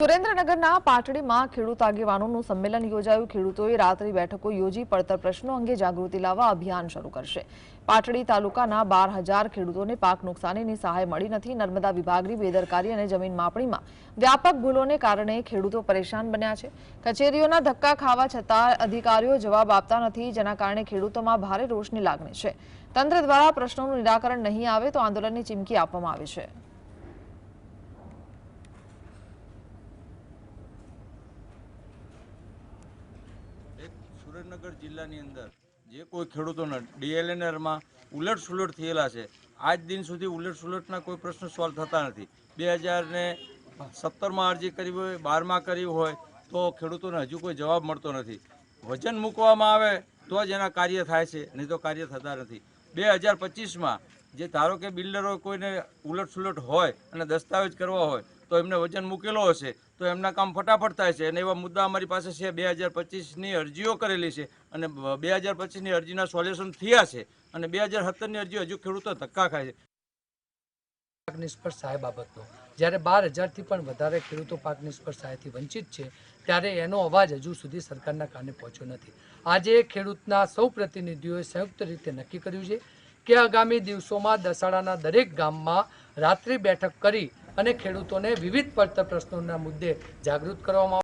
સુરેન્દ્રનગરના પાટડીમાં ખેડૂત આગેવાનોનું સંમેલન યોજાયું. ખેડૂતોએ રાત્રિ બેઠકો યોજી પડતર પ્રશ્નો અંગે જાગૃતિ લાવવા અભિયાન શરૂ કરશે. પાટડી તાલુકાના બાર હજાર ખેડૂતોને પાક નુકસાનીની સહાય મળી નથી. નર્મદા વિભાગની બેદરકારી અને જમીન માપણીમાં વ્યાપક ભૂલોને કારણે ખેડૂતો પરેશાન બન્યા છે. કચેરીઓના ધક્કા ખાવા છતાં અધિકારીઓ જવાબ આપતા નથી, જેના કારણે ખેડૂતોમાં ભારે રોષની લાગણી છે. તંત્ર દ્વારા પ્રશ્નોનું નિરાકરણ નહીં આવે તો આંદોલનની ચીમકી આપવામાં આવી છે. સુરેન્દ્રનગર જિલ્લાની અંદર જે કોઈ ખેડૂતોના ડીએલએનઆરમાં ઉલટસુલટ થયેલા છે, આજ દિન સુધી ઉલટસુલટના કોઈ પ્રશ્ન સોલ્વ થતા નથી. બે હજારને સત્તરમાં અરજી કરી હોય, બારમાં કરી હોય, તો ખેડૂતોને હજુ કોઈ જવાબ મળતો નથી. વજન મૂકવામાં આવે તો જ એના કાર્ય થાય છે, નહીં તો કાર્ય થતા નથી. બે હજાર પચીસમાં જે ધારો કે બિલ્ડરો કોઈને ઉલટસુલટ હોય અને દસ્તાવેજ કરવા હોય તો એમને વજન મૂકેલો હશે, તો એમના કામ ફટાફટ થાય છે. અને એવા મુદ્દા અમારી પાસે છે, બે હજાર પચીસની અરજીઓ કરેલી છે અને બે હજાર પચીસની અરજીના સોલ્યુશન થયા છે અને બે હજાર સત્તરની અરજી હજુ ખેડૂતો ધક્કા ખાય છે. પાક નિષ્ફળ સહાય બાબતનો. જ્યારે બાર હજારથી પણ વધારે ખેડૂતો પાક નિષ્ફળ સહાયથી વંચિત છે, ત્યારે એનો અવાજ હજુ સુધી સરકારના કાને પહોંચ્યો નથી. આજે ખેડૂતના સૌ પ્રતિનિધિઓએ સંયુક્ત રીતે નક્કી કર્યું છે કે આગામી દિવસોમાં દસાડાના દરેક ગામમાં રાત્રિ બેઠક કરી અને ખેડૂતોને વિવિધ પડતર પ્રશ્નોના મુદ્દે જાગૃત કરવામાં